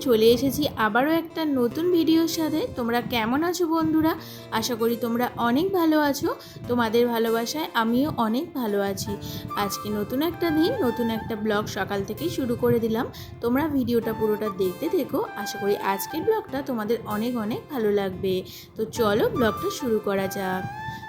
চলে এসেছি আবারও একটা নতুন ভিডিওর সাথে। তোমরা কেমন আছো বন্ধুরা? আশা করি তোমরা অনেক ভালো আছো। তোমাদের ভালোবাসায় আমিও অনেক ভালো আছি। আজকে নতুন একটা দিন, নতুন একটা ব্লগ সকাল থেকেই শুরু করে দিলাম। তোমরা ভিডিওটা পুরোটা দেখতে থেকো। আশা করি আজকের ব্লগটা তোমাদের অনেক অনেক ভালো লাগবে। তো চলো ব্লগটা শুরু করা যাক।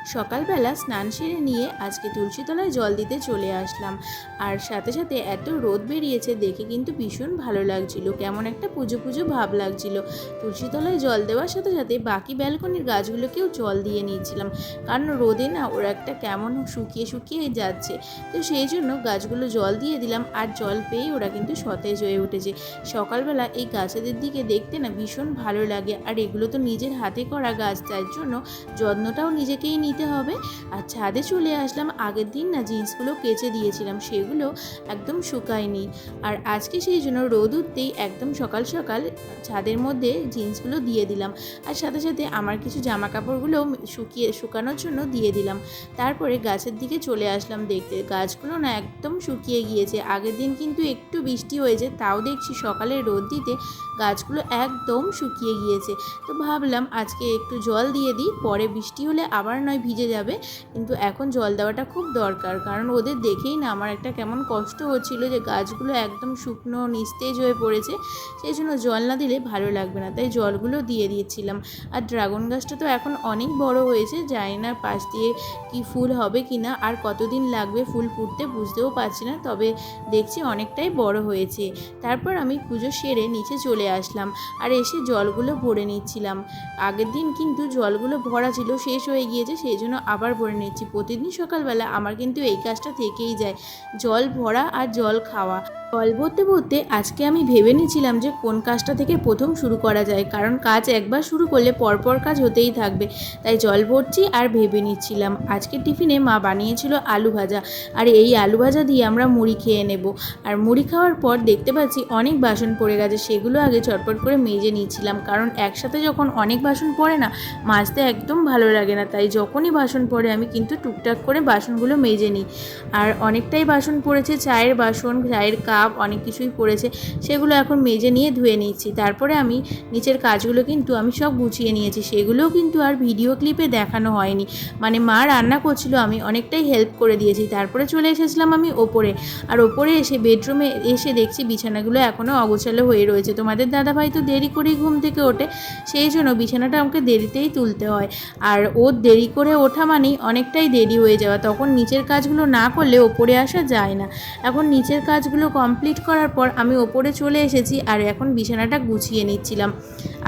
সকালবেলা স্নান সেরে নিয়ে আজকে তুলসীতলায় জল দিতে চলে আসলাম। আর সাথে সাথে এত রোদ বেরিয়েছে দেখে কিন্তু ভীষণ ভালো লাগছিল। কেমন একটা পুজো পুজো ভাব লাগছিল। তুলসীতলায় জল দেওয়ার সাথে সাথে বাকি ব্যালকনির গাছগুলোকেও জল দিয়ে নিয়েছিলাম। কারণ রোদে না ওরা একটা কেমন শুকিয়ে শুকিয়ে যাচ্ছে। তো সেই জন্য গাছগুলো জল দিয়ে দিলাম আর জল পেয়ে ওরা কিন্তু সতেজ হয়ে উঠেছে। সকালবেলা এই গাছেদের দিকে দেখতে না ভীষণ ভালো লাগে। আর এগুলো তো নিজের হাতে করা গাছ, তার জন্য যত্নটাও নিজেকেই নিতে হবে। আর ছাদে চলে আসলাম। আগের দিন না জিন্সগুলো কেচে দিয়েছিলাম, সেগুলো একদম শুকায়নি। আর আজকে সেই জন্য রোদ উঠতেই একদম সকাল সকাল ছাদের মধ্যে জিন্সগুলো দিয়ে দিলাম। আর সাথে সাথে আমার কিছু জামা কাপড়গুলো শুকিয়ে, শুকানোর জন্য দিয়ে দিলাম। তারপরে গাছের দিকে চলে আসলাম দেখতে। গাছগুলো না একদম শুকিয়ে গিয়েছে। আগের দিন কিন্তু একটু বৃষ্টি হয়েছে, তাও দেখছি সকালে রোদ দিতে গাছগুলো একদম শুকিয়ে গিয়েছে। তো ভাবলাম আজকে একটু জল দিয়ে দিই, পরে বৃষ্টি হলে আবার নয় ভিজে যাবে। কিন্তু এখন জল দেওয়াটা খুব দরকার, কারণ ওদের দেখেই না আমার একটা কেমন কষ্ট হচ্ছিল যে গাছগুলো একদম শুকনো, নিস্তেজ হয়ে পড়েছে। সেই জন্য জল না দিলে ভালো লাগবে না, তাই জলগুলো দিয়ে দিয়েছিলাম আর ড্রাগন গাছটা তো এখন অনেক বড় হয়েছে, জানি না পাশ দিয়ে কি ফুল হবে কি না, আর কতদিন লাগবে ফুল ফুটতে বুঝতেও পারছি না, তবে দেখছি অনেকটাই বড় হয়েছে। তারপর আমি পুজো সেরে নিচে চলে আসলাম। আর এসে জলগুলো ভরে নিচ্ছিলাম। আগের দিন কিন্তু জলগুলো ভরা ছিল, শেষ হয়ে গিয়েছে, সেই জন্য আবার ভরে নিচ্ছি। প্রতিদিন সকালবেলা আমার কিন্তু এই কাজটা থেকেই যায়। জল ভরা আর জল খাওয়া। জল ভরতে বলতে আজকে আমি ভেবে নিয়েছিলাম যে কোন কাজটা থেকে প্রথম শুরু করা যায়, কারণ কাজ একবার শুরু করলে পরপর কাজ হতেই থাকবে। তাই জল ভরছি আর ভেবে নিচ্ছিলাম। আজকে টিফিনে মা বানিয়েছিল আলু ভাজা, আর এই আলু ভাজা দিয়ে আমরা মুড়ি খেয়ে নেব। আর মুড়ি খাওয়ার পর দেখতে পাচ্ছি অনেক বাসন পড়ে গেছে, সেগুলো আগে চটপট করে মেজে নিয়েছিলাম কারণ একসাথে যখন অনেক বাসন পড়ে না, মাজতে একদম ভালো লাগে না। তাই যখনই বাসন পড়ে, আমি কিন্তু টুকটাক করে বাসনগুলো মেজে নিই। আর অনেকটাই বাসন পড়েছে, চায়ের বাসন, চায়ের কাপ অনেক কিছুই পড়েছে, সেগুলো এখন মেজে নিয়ে ধুয়ে নিচ্ছি। তারপরে আমি নিচের কাজগুলো কিন্তু আমি সব গুছিয়ে নিয়েছি, সেগুলোও কিন্তু আর ভিডিও ক্লিপে দেখানো হয়নি। মানে মা রান্না করছিল, আমি অনেকটাই হেল্প করে দিয়েছি। তারপরে চলে এসেছিলাম আমি ওপরে, আর ওপরে এসে বেডরুমে এসে দেখছি বিছানাগুলো এখনও অগোছালো হয়ে রয়েছে। তোমাদের দাদাভাই তো দেরি করেই ঘুম থেকে ওঠে, সেই জন্য বিছানাটা আমাকে দেরিতেই তুলতে হয়। আর ও দেরি করে ওঠা মানেই অনেকটাই দেরি হয়ে যাওয়া। তখন নিচের কাজগুলো না করলে ওপরে আসা যায় না। এখন নিচের কাজগুলো কমপ্লিট করার পর আমি ওপরে চলে এসেছি আর এখন বিছানাটা গুছিয়ে নিচ্ছিলাম।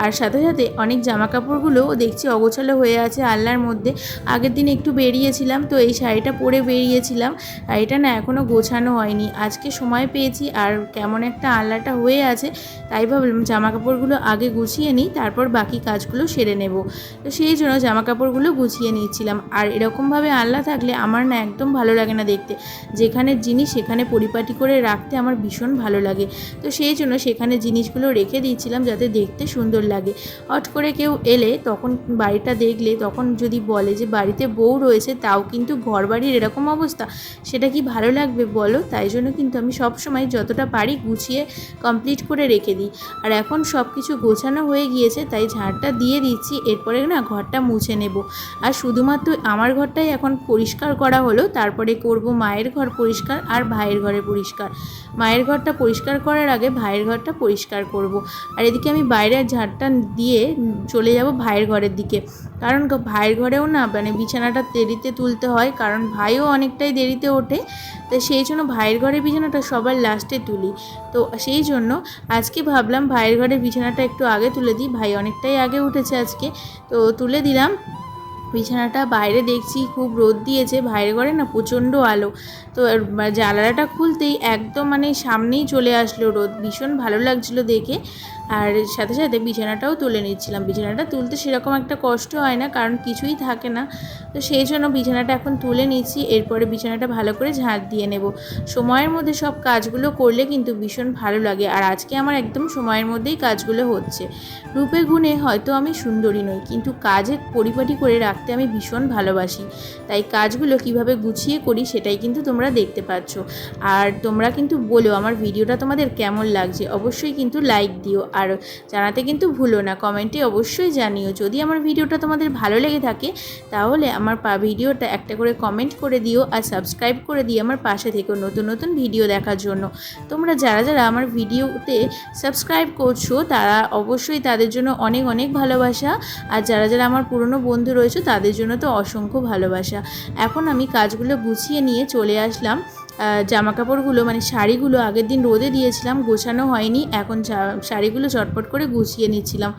আর সাথে সাথে অনেক জামা কাপড়গুলোও দেখছি অগোছালো হয়ে আছে আল্লার মধ্যে। আগের দিন একটু বেরিয়েছিলাম, তো এই শাড়িটা পরে বেরিয়েছিলাম আর এটা না এখনও গোছানো হয়নি। আজকে সময় পেয়েছি আর কেমন একটা আল্লাটা হয়ে আছে, তাই ভাবলাম জামা কাপড়গুলো আগে গুছিয়ে নিই, তারপর বাকি কাজগুলো সেরে নেব। তো সেই জন্য জামা কাপড়গুলো গুছিয়ে নিচ্ছিলাম। আর এরকমভাবে আল্লাহ থাকলে আমার না একদম ভালো লাগে না দেখতে। যেখানে জিনিস সেখানে পরিপাটি করে রাখতে আমার ভীষণ ভালো লাগে। তো সেই জন্য সেখানে জিনিসগুলো রেখে দিয়েছিলাম যাতে দেখতে সুন্দর লাগে। হট করে কেউ এলে তখন বাড়িটা দেখলে তখন যদি বলে যে বাড়িতে বউ রয়েছে তাও কিন্তু ঘর বাড়ির এরকম অবস্থা, সেটা কি ভালো লাগবে বলো? তাই জন্য কিন্তু আমি সব সময় যতটা পারি গুছিয়ে কমপ্লিট করে রেখে দিই। আর এখন সব কিছু গোছানো হয়ে গিয়েছে তাই ঝাড়টা দিয়ে দিচ্ছি, এরপরে না ঘরটা মুছে নেব। আর শুধুমাত্র আমার ঘরটাই এখন পরিষ্কার করা হলো, তারপরে করব মায়ের ঘর পরিষ্কার আর ভাইয়ের ঘরে পরিষ্কার। মায়ের ঘরটা পরিষ্কার করার আগে ভাইয়ের ঘরটা পরিষ্কার করব। আর এদিকে আমি বাইরের ঝাড়টা দিয়ে চলে যাব ভাইয়ের ঘরের দিকে। কারণ ভাইয়ের ঘরেও না মানে বিছানাটা দেরিতে তুলতে হয়, কারণ ভাইও অনেকটাই দেরিতে ওঠে। তো সেই জন্য ভাইয়ের ঘরের বিছানাটা সবার লাস্টে তুলি। তো সেই জন্য আজকে ভাবলাম ভাইয়ের ঘরের বিছানাটা একটু আগে তুলে দিই। ভাই অনেকটাই আগে উঠেছে আজকে। তো তুলে দিলাম। বিছানাটা বাইরে দেখছি, খুব রোদ দিয়েছে, বাইরে ঘরে না প্রচণ্ড আলো। তো জানালাটা খুলতেই একদম মানে সামনেই চলে আসলো রোদ, ভীষণ ভালো লাগছিল দেখে। আর সাথে সাথে বিছানাটাও তুলে নিচ্ছিলাম। বিছানাটা তুলতে সেরকম একটা কষ্ট হয় না, কারণ কিছুই থাকে না। তো সেই জন্য বিছানাটা এখন তুলে নিচ্ছি, এরপরে বিছানাটা ভালো করে ঝাঁট দিয়ে নেব। সময়ের মধ্যে সব কাজগুলো করলে কিন্তু ভীষণ ভালো লাগে। আর আজকে আমার একদম সময়ের মধ্যেই কাজগুলো হচ্ছে। রূপে গুণে হয়তো আমি সুন্দরী নই, কিন্তু কাজে পরিপাটি করে রাখতে রাখতে আমি ভীষণ ভালোবাসি। তাই কাজগুলো কীভাবে গুছিয়ে করি সেটাই কিন্তু তোমরা দেখতে পাচ্ছ। আর তোমরা কিন্তু বলো আমার ভিডিওটা তোমাদের কেমন লাগছে? অবশ্যই কিন্তু লাইক দিও। আর জানাতে কিন্তু ভুলো না, কমেন্টে অবশ্যই জানিও। যদি আমার ভিডিওটা তোমাদের ভালো লেগে থাকে, তাহলে আমার পা ভিডিওটা একটা করে কমেন্ট করে দিও আর সাবস্ক্রাইব করে দিও আমার পাশে থেকে নতুন নতুন ভিডিও দেখার জন্য। তোমরা যারা যারা আমার ভিডিওতে সাবস্ক্রাইব করছ, তারা অবশ্যই তাদের জন্য অনেক অনেক ভালোবাসা। আর যারা যারা আমার পুরনো বন্ধু রয়েছে, তাদের জন্য তো অসংখ্য ভালোবাসা। এখন আমি কাজগুলো গুছিয়ে নিয়ে চলে আসলাম। জামা কাপড়গুলো মানে শাড়িগুলো আগের দিন রোদে দিয়েছিলাম, গোছানো হয়নি, এখন শাড়িগুলো চটপট করে গুছিয়ে নিচ্ছিলাম।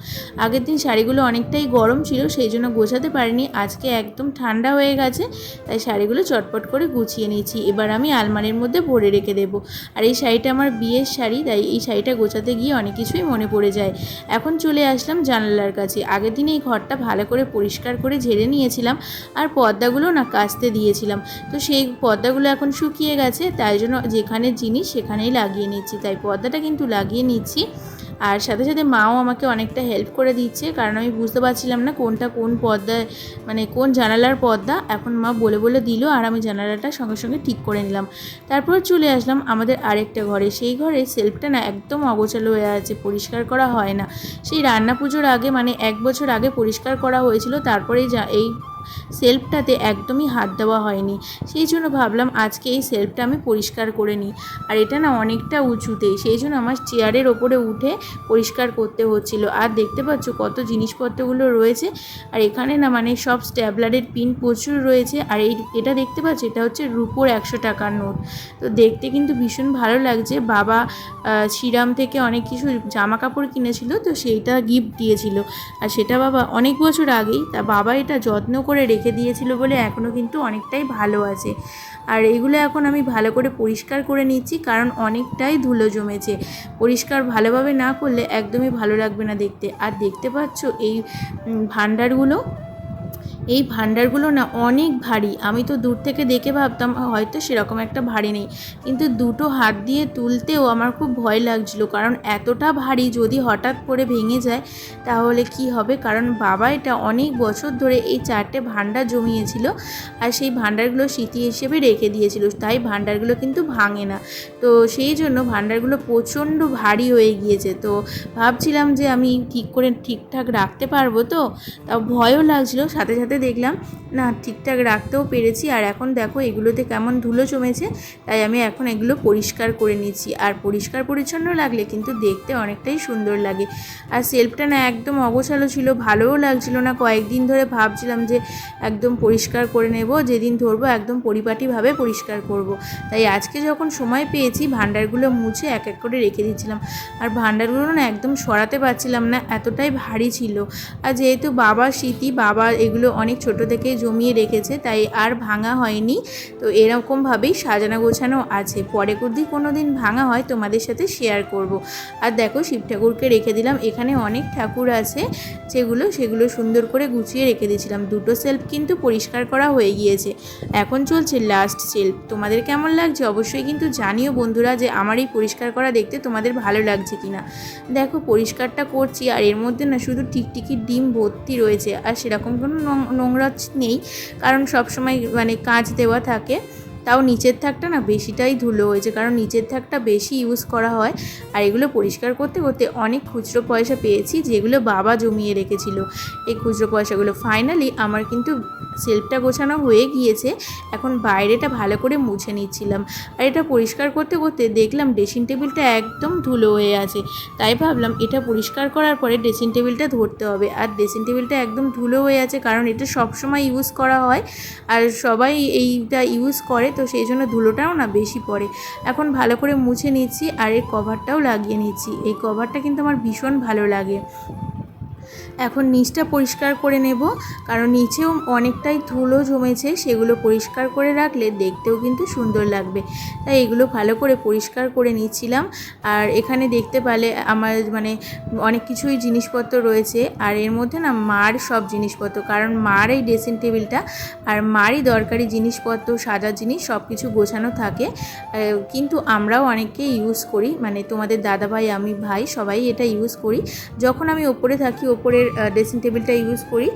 আগের দিন শাড়িগুলো অনেকটাই গরম ছিল, সেই জন্য গোছাতে পারিনি, আজকে একদম ঠান্ডা হয়ে গেছে, তাই শাড়িগুলো চটপট করে গুছিয়ে নিয়েছি এবার আমি আলমারির মধ্যে ভরে রেখে দেবো। আর এই শাড়িটা আমার বিয়ের শাড়ি, তাই এই শাড়িটা গোছাতে গিয়ে অনেক কিছুই মনে পড়ে যায়। এখন চলে আসলাম জানালার কাছে। আগের দিন এই ঘরটা ভালো করে পরিষ্কার করে ঝেড়ে নিয়েছিলাম, আর পর্দাগুলো না কাচতে দিয়েছিলাম। তো সেই পর্দাগুলো এখন শুকিয়ে গেছে। তাই জন্য যেখানে জিনিস সেখানেই লাগিয়ে নিচ্ছি। তাই পর্দাটা কিন্তু লাগিয়ে নিচ্ছি। আর সাথে সাথে মাও আমাকে অনেকটা হেল্প করে দিচ্ছে, কারণ আমি বুঝতে পারছিলাম না কোনটা কোন পর্দা মানে কোন জানালার পর্দা। এখন মা বলে বলে দিল, আর আমি জানালাটা সঙ্গে সঙ্গে ঠিক করে নিলাম। তারপর চলে আসলাম আমাদের আরেকটা ঘরে। সেই ঘরে সেলফটা না একদম অগোছালো হয়ে আছে, পরিষ্কার করা হয় না। সেই রান্না পুজোর আগে মানে এক বছর আগে পরিষ্কার করা হয়েছিল, তারপরেই যা, এই সেলফটাতে একদমই হাত দেওয়া হয়নি। সেই জন্য ভাবলাম আজকে এই সেলফটা আমি পরিষ্কার করে নিই। আর এটা না অনেকটা উঁচুতে, সেই জন্য আমার চেয়ারের ওপরে উঠে পরিষ্কার করতে হচ্ছিল। আর দেখতে পাচ্ছ কত জিনিসপত্রগুলো রয়েছে। আর এখানে না মানে সব স্ট্যাবলারের পিন প্রচুর রয়েছে। আর এই এটা দেখতে পাচ্ছ, এটা হচ্ছে রুপোর একশো টাকার নোট। তো দেখতে কিন্তু ভীষণ ভালো লাগছে। বাবা শ্রীরাম থেকে অনেক কিছু জামা কাপড় কিনেছিল, তো সেইটা গিফট দিয়েছিল। আর সেটা বাবা অনেক বছর আগেই। তা বাবা এটা যত্ন করে রেখে দিয়েছিল বলে এখনও কিন্তু অনেকটাই ভালো আছে। আর এগুলো এখন আমি ভালো করে পরিষ্কার করে নিচ্ছি, কারণ অনেকটাই ধুলো জমেছে। পরিষ্কার ভালোভাবে না করলে একদমই ভালো লাগবে না দেখতে। আর দেখতে পাচ্ছ এই ভান্ডারগুলো ভাণ্ডারগুলো এই ভাণ্ডারগুলো না অনেক ভারী। আমি তো দূর থেকে দেখে ভাবতাম, হয়তো সেরকম একটা ভারী নেই। কিন্তু দুটো হাত দিয়ে তুলতেও আমার খুব ভয় লাগছিল, কারণ এতটা ভারী যদি হঠাৎ করে ভেঙে যায়, তাহলে কি হবে? কারণ বাবা এটা অনেক বছর ধরে এই চারটে ভাণ্ডার জমিয়েছিল আর সেই ভাণ্ডারগুলো স্মৃতি হিসেবে রেখে দিয়েছিল। তাই ভাণ্ডারগুলো কিন্তু ভাঙে না। তো সেই জন্য ভাণ্ডারগুলো প্রচণ্ড ভারী হয়ে গিয়েছে। তো ভাবছিলাম যে আমি ঠিক করে ঠিকঠাক রাখতে পারব তো? তাও ভয়ও লাগছিল, সাথে সাথে দেখলাম, না, ঠিকঠাক রাখতেও পেরেছি। আর এখন দেখো, এগুলোতে কেমন ধুলো জমেছে, তাই আমি এখন এগুলো পরিষ্কার করে নিচ্ছি। আর পরিষ্কার পরিচ্ছন্ন লাগলে কিন্তু দেখতে অনেকটাই সুন্দর লাগে। আর সেলফটা না একদম অগোছালো ছিল, ভালোও লাগছিল না। কয়েকদিন ধরে ভাবছিলাম যে একদম পরিষ্কার করে নেব, যেদিন ধরবো একদম পরিপাটিভাবে পরিষ্কার করব। তাই আজকে যখন সময় পেয়েছি, ভাণ্ডারগুলো মুছে এক এক করে রেখে দিচ্ছিলাম। আর ভাণ্ডারগুলো না একদম সরাতে পারছিলাম না, এতটাই ভারী ছিল। আর যেহেতু বাবা স্মৃতি, বাবা এগুলো অনেক ছোট থেকেই জমিয়ে রেখেছে, তাই আর ভাঙা হয়নি। তো এরকমভাবেই সাজানো গোছানো আছে। পরে যদি কোনো দিন ভাঙা হয়, তোমাদের সাথে শেয়ার করব। আর দেখো, শিব ঠাকুরকে রেখে দিলাম। এখানে অনেক ঠাকুর আছে, যেগুলো, সেগুলো সুন্দর করে গুছিয়ে রেখে দিয়েছিলাম। দুটো সেলফ কিন্তু পরিষ্কার করা হয়ে গিয়েছে। এখন চলছে লাস্ট সেলফ তোমাদের কেমন লাগছে অবশ্যই কিন্তু জানিও বন্ধুরা যে আমার এই পরিষ্কার করা দেখতে তোমাদের ভালো লাগছে কিনা। দেখো, পরিষ্কারটা করছি আর এর মধ্যে না শুধু টিকটিকি ডিম ভর্তি রয়েছে, আর সেরকম কোনো নোং- নোংরা নেই কারণ সবসময় মানে কাজ দেওয়া থাকে। তাও নিচের থাকটা না বেশিটাই ধুলো হয়েছে কারণ নিচের থাকটা বেশি ইউজ করা হয়। আর এগুলো পরিষ্কার করতে করতে অনেক খুচরো পয়সা পেয়েছি, যেগুলো বাবা জমিয়ে রেখেছিল। এই খুচরো পয়সাগুলো ফাইনালি আমার কিন্তু সেলফটা গোছানো হয়ে গিয়েছে। এখন বাইরেটা ভালো করে মুছে নিচ্ছিলাম। আর এটা পরিষ্কার করতে করতে দেখলাম ড্রেসিং টেবিলটা একদম ধুলো হয়ে আছে। তাই ভাবলাম এটা পরিষ্কার করার পরে ড্রেসিং টেবিলটা ধরতে হবে। আর ড্রেসিং টেবিলটা একদম ধুলো হয়ে আছে, কারণ এটা সবসময় ইউজ করা হয়। আর সবাই এইটা ইউজ করে তো সেই জন্য ধুলোটাও না বেশি পড়ে। এখন ভালো করে মুছে নিচ্ছি আর এর কভারটাও লাগিয়ে নিচ্ছি। এই কভারটা কিন্তু আমার ভীষণ ভালো লাগে। এখন নিচটা পরিষ্কার করে নেব, কারণ নিচেও অনেকটাই ধুলো জমেছে, সেগুলো পরিষ্কার করে রাখলে দেখতেও কিন্তু সুন্দর লাগবে। তাই এগুলো ভালো করে পরিষ্কার করে নিচ্ছিলাম। আর এখানে দেখতে পেলে আমার মানে অনেক কিছুই জিনিসপত্র রয়েছে, আর এর মধ্যে না মার সব জিনিসপত্র, কারণ মার এই ড্রেসিং টেবিলটা আর মারই দরকারি জিনিসপত্র, সাজার জিনিস, সব কিছু গোছানো থাকে। কিন্তু আমরাও অনেকে ইউজ করি মানে তোমাদের দাদাভাই, আমি ভাই সবাই এটা ইউজ করি। যখন আমি ওপরে থাকি ওপরের ড্রেসিং টেবিলটা ইউজ করি।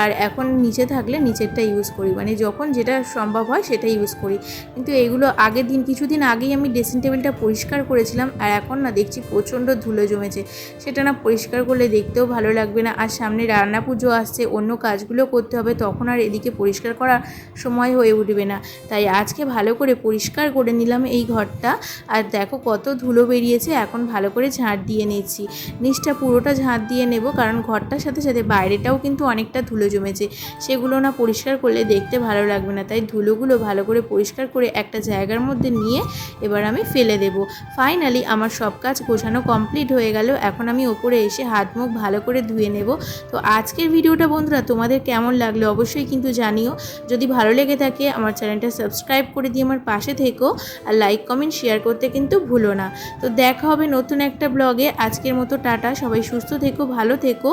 আর এখন নিচে থাকলে নিচেরটা ইউজ করি। মানে যখন যেটা সম্ভব হয় সেটা ইউজ করি। কিন্তু এইগুলো আগের দিন, কিছুদিন আগেই আমি ড্রেসিং টেবিলটা পরিষ্কার করেছিলাম আর এখন না দেখছি প্রচণ্ড ধুলো জমেছে। সেটা না পরিষ্কার করলে দেখতেও ভালো লাগবে না। আর সামনে রান্না পুজো আসছে, অন্য কাজগুলো করতে হবে, তখন আর এদিকে পরিষ্কার করার সময় হয়ে উঠবে না। তাই আজকে ভালো করে পরিষ্কার করে নিলাম এই ঘরটা। আর দেখো কত ধুলো বেরিয়েছে, এখন ভালো করে ঝাঁট দিয়ে নিচ্ছি। নিচটা পুরোটা ঝাঁট দিয়ে নেব, কারণ ঘরটার সাথে সাথে বাইরেটাও কিন্তু অনেকটা ধুলো জমেছে। সেগুলো না পরিষ্কার করলে দেখতে ভালো লাগবে না। তাই ধুলোগুলো ভালো করে পরিষ্কার করে একটা জায়গার মধ্যে নিয়ে এবার আমি ফেলে দেব। ফাইনালি আমার সব কাজ গোছানো কমপ্লিট হয়ে গেল। এখন আমি ওপরে এসে হাত মুখ ভালো করে ধুয়ে নেব। তো আজকের ভিডিওটা বন্ধুরা তোমাদের কেমন লাগল অবশ্যই কিন্তু জানিও। যদি ভালো লেগে থাকে আমার চ্যানেলটা সাবস্ক্রাইব করে দিয়ে আমার পাশে থেকো। আর লাইক কমেন্ট শেয়ার করতে কিন্তু ভুলো না। তো দেখা হবে নতুন একটা ব্লগে আজকের মতো টাটা। সবাই সুস্থ থেকো, ভালো থেকো।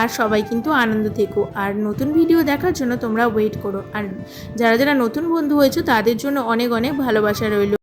আর সবাই কিন্তু আনন্দ থেকো। আর নতুন ভিডিও দেখার জন্য তোমরা ওয়েট করো। আর যারা যারা নতুন বন্ধু হয়েছো, তাদের জন্য অনেক অনেক ভালোবাসা রইল।